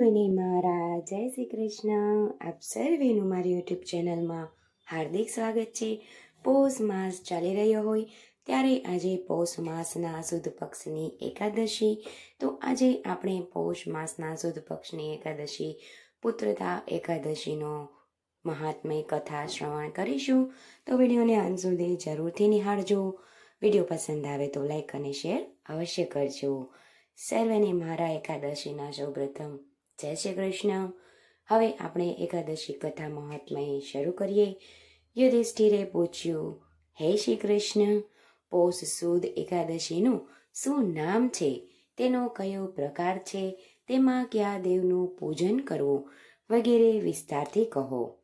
સર્વને મારા જય શ્રી કૃષ્ણ. આપ સર્વેનું મારી યુટ્યુબ ચેનલમાં હાર્દિક સ્વાગત છે. પૌષ માસ ચાલી રહ્યો હોય ત્યારે આજે પૌષ માસના સુદ પક્ષની એકાદશી. તો આજે આપણે પૌષ માસના સુદ પક્ષની એકાદશી, પુત્રતા એકાદશીનો મહાત્મય કથા શ્રવણ કરીશું. તો વિડીયોને અંત સુધી જરૂરથી નિહાળજો. વીડિયો પસંદ આવે તો લાઈક અને શેર અવશ્ય કરજો. સર્વેને મારા એકાદશીના સૌપ્રથમ જય શ્રી કૃષ્ણ. હવે આપણે એકાદશી કથા મહાત્મય શરૂ કરીએ. યુધિષ્ઠિરે પૂછ્યું, હે શ્રી કૃષ્ણ, પોષ સુદ એકાદશીનું શું નામ છે? તેનો કયો પ્રકાર છે? તેમાં કયા દેવનું પૂજન કરવું? વગેરે વિસ્તારથી કહો.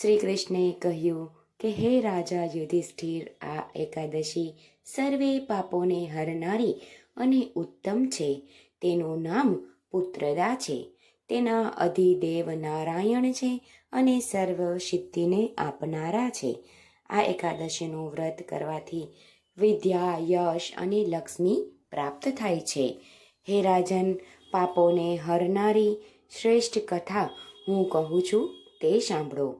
શ્રી કૃષ્ણે કહ્યું કે, હે રાજા યુધિષ્ઠિર, આ એકાદશી સર્વે પાપોને હરનારી અને ઉત્તમ છે. તેનું નામ પુત્રદા છે તેના અધિદેવ નારાયણ છે અને સર્વ સિદ્ધિને આપનારા છે. આ એકાદશીનું વ્રત કરવાથી વિદ્યા, યશ અને લક્ષ્મી પ્રાપ્ત થાય છે. હે રાજન, પાપોને હરનારી શ્રેષ્ઠ કથા હું કહું છું તે સાંભળો.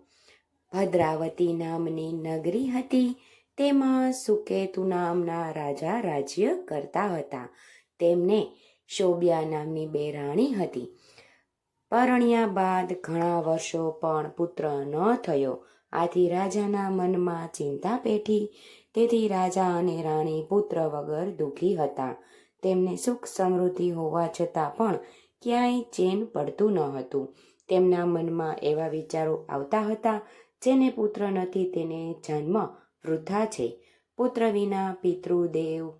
ભદ્રાવતી નામની નગરી હતી. તેમાં સુકેતુ નામના રાજા રાજ્ય કરતા હતા. તેમને શોભ્યા નામની બે રાણી હતી. પરણ્યા બાદ ઘણા વર્ષો પણ પુત્ર ન થયો. આથી રાજાના મનમાં ચિંતા પેઠી. તેથી રાજા અને રાણી પુત્ર વગર દુઃખી હતા. તેમને સુખ સમૃદ્ધિ હોવા છતાં પણ ક્યાંય ચેન પડતું ન હતું. તેમના મનમાં એવા વિચારો આવતા હતા, જેને પુત્ર નથી, તેને જન્મ વૃથા છે. પુત્ર વિના પિતૃદેવ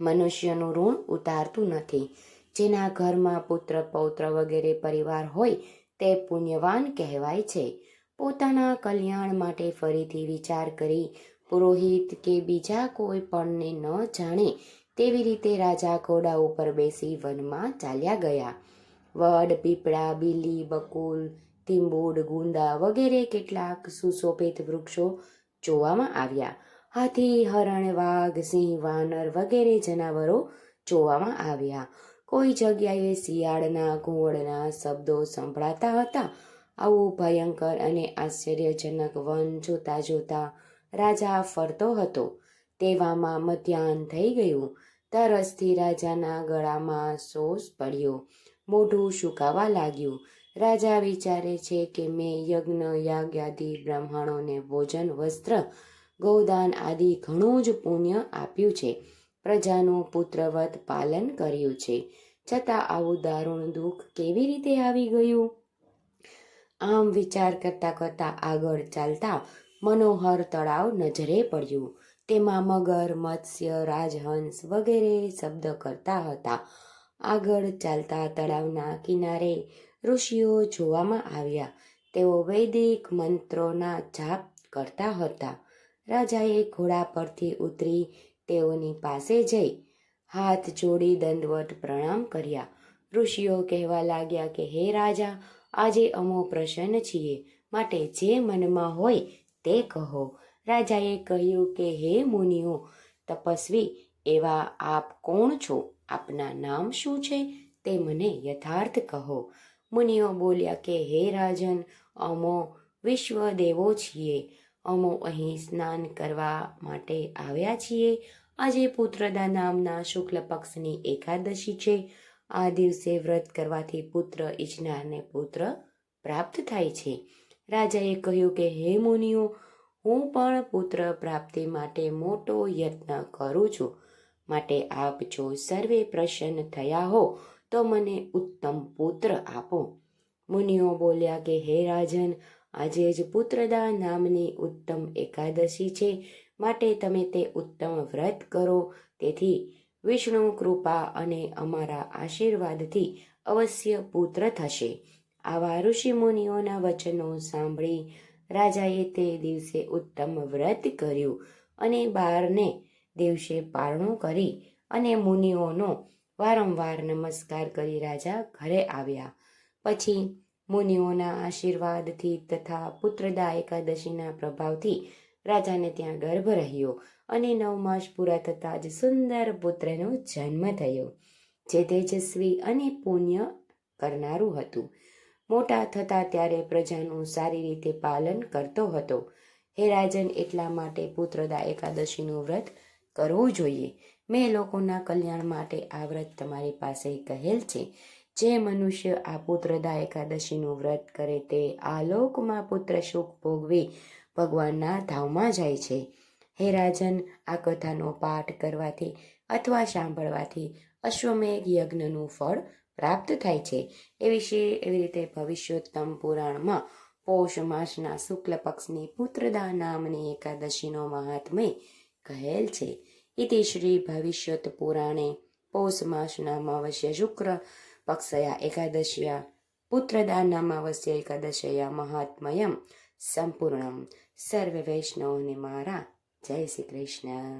મનુષ્યનું ઋણ ઉતારતું નથી. જેના ઘરમાં પુત્ર, પૌત્ર વગેરે પરિવાર હોય તે પુણ્યવાન કહેવાય છે. પોતાના કલ્યાણ માટે ફરીથી વિચાર કરી પુરોહિત કે બીજા કોઈ પણને ન જાણે તેવી રીતે રાજા ઘોડા ઉપર બેસી વનમાં ચાલ્યા ગયા. વડ, પીપળા, બીલી, બકુલ તીંબુડ ગુંદા વગેરે કેટલાક સુશોભિત વૃક્ષો જોવામાં આવ્યા. હાથી, હરણ, વાઘ, સિંહ, વાનર વગેરે જનાવરો જોવામાં આવ્યા. કોઈ જગ્યાએ શિયાળના ઘુવડના શબ્દો સંભળાતા હતા. આવું ભયંકર અને આશ્ચર્યજનક વન જોતા જોતા રાજા ફરતો હતો. તેવામાં મધ્યાહન થઈ ગયું. તરસથી રાજાના ગળામાં સોસ પડ્યો. મોઢું સુકાવા લાગ્યું. રાજા વિચારે છે કે મેં યજ્ઞ યાગાદી બ્રાહ્મણોને ભોજન, વસ્ત્ર ગૌદાન આદિ ઘણું જ પુણ્ય આપ્યું છે. પ્રજાનું પુત્રવત પાલન કર્યું છે. છતાં આવું દારૂણ દુઃખ કેવી રીતે આવી ગયું? આમ વિચાર કરતા કરતા આગળ ચાલતા મનોહર તળાવ નજરે પડ્યું. તેમાં મગર, મત્સ્ય, રાજહંસ વગેરે શબ્દ કરતા હતા. આગળ ચાલતા તળાવના કિનારે ઋષિઓ જોવામાં આવ્યા. તેઓ વૈદિક મંત્રોના જાપ કરતા હતા. રાજાએ ઘોડા પરથી ઉતરી તેઓની પાસે જઈ હાથ જોડી દંડવટ પ્રણામ કર્યા. ઋષિઓ કહેવા લાગ્યા કે, હે રાજા, આજે અમો પ્રસન્ન છીએ. માટે જે મનમાં હોય તે કહો. રાજાએ કહ્યું કે, હે મુનિઓ, તપસ્વી, એવા આપ કોણ છો? આપના નામ શું છે? તે મને યથાર્થ કહો. મુનિઓ બોલ્યા કે, હે રાજન, અમો વિશ્વ દેવો છીએ. અમો અહીં સ્નાન કરવા માટે આવ્યા છીએ. આજે પુત્રદા નામના શુક્લ પક્ષની એકાદશી છે. આ દિવસે વ્રત કરવાથી પુત્ર ઈચ્છનારને પુત્ર પ્રાપ્ત થાય છે. રાજાએ કહ્યું કે, હે મુનિઓ, હું પણ પુત્ર પ્રાપ્તિ માટે મોટો યત્ન કરું છું. માટે આપ જો સર્વે પ્રસન્ન થયા હો, તો મને ઉત્તમ પુત્ર આપો. મુનિઓ બોલ્યા કે, હે રાજન આજે જ પુત્રદા નામની ઉત્તમ એકાદશી છે. માટે તમે તે ઉત્તમ વ્રત કરો. તેથી વિષ્ણુ કૃપા અને અમારા આશીર્વાદથી અવશ્ય પુત્ર થશે. આવા ઋષિ મુનિઓના વચનો સાંભળી રાજાએ તે દિવસે ઉત્તમ વ્રત કર્યું અને બારને દિવસે પારણું કરી અને મુનિઓનો વારંવાર નમસ્કાર કરી રાજા ઘરે આવ્યા. પછી મુનિઓના આશીર્વાદથી તથા પુત્રદા એકાદશીના પ્રભાવથી રાજાને ત્યાં ગર્ભ રહ્યો અને નવ માસ પૂરા થતાં જ સુંદર પુત્રનો જન્મ થયો, જે તેજસ્વી અને પુણ્ય કરનારું હતું. મોટા થતા ત્યારે પ્રજાનું સારી રીતે પાલન કરતો હતો. હે રાજન, એટલા માટે પુત્રદા એકાદશીનું વ્રત કરવું જોઈએ. મેં લોકોના કલ્યાણ માટે આ વ્રત તમારી પાસે કહેલ છે. જે મનુષ્ય આ પુત્રદા એકાદશીનું વ્રત કરે તે આ લોકમાં પુત્ર સુખ ભોગવી ભગવાનના ધામમાં જાય છે. હે રાજન, આ કથાનો પાઠ કરવાથી અથવા સાંભળવાથી અશ્વમેઘ યજ્ઞનું ફળ પ્રાપ્ત થાય છે. એ વિશે એવી રીતે ભવિષ્યોત્તમ પુરાણમાં પૌષ માસના શુક્લ પક્ષની પુત્રદા નામની એકાદશીનો મહાત્મય કહેલ છે. ઇતિ શ્રી ભવિષ્યોત પુરાણે પૌષ માસના અમાવસ્ય શુક્ર પક્ષયા એકાદશ્યા પુત્રદા નામાવસ્ય એકાદશયા મહાત્મયમ સંપૂર્ણમ સર્વે વૈષ્ણવને મારા જય શ્રી કૃષ્ણ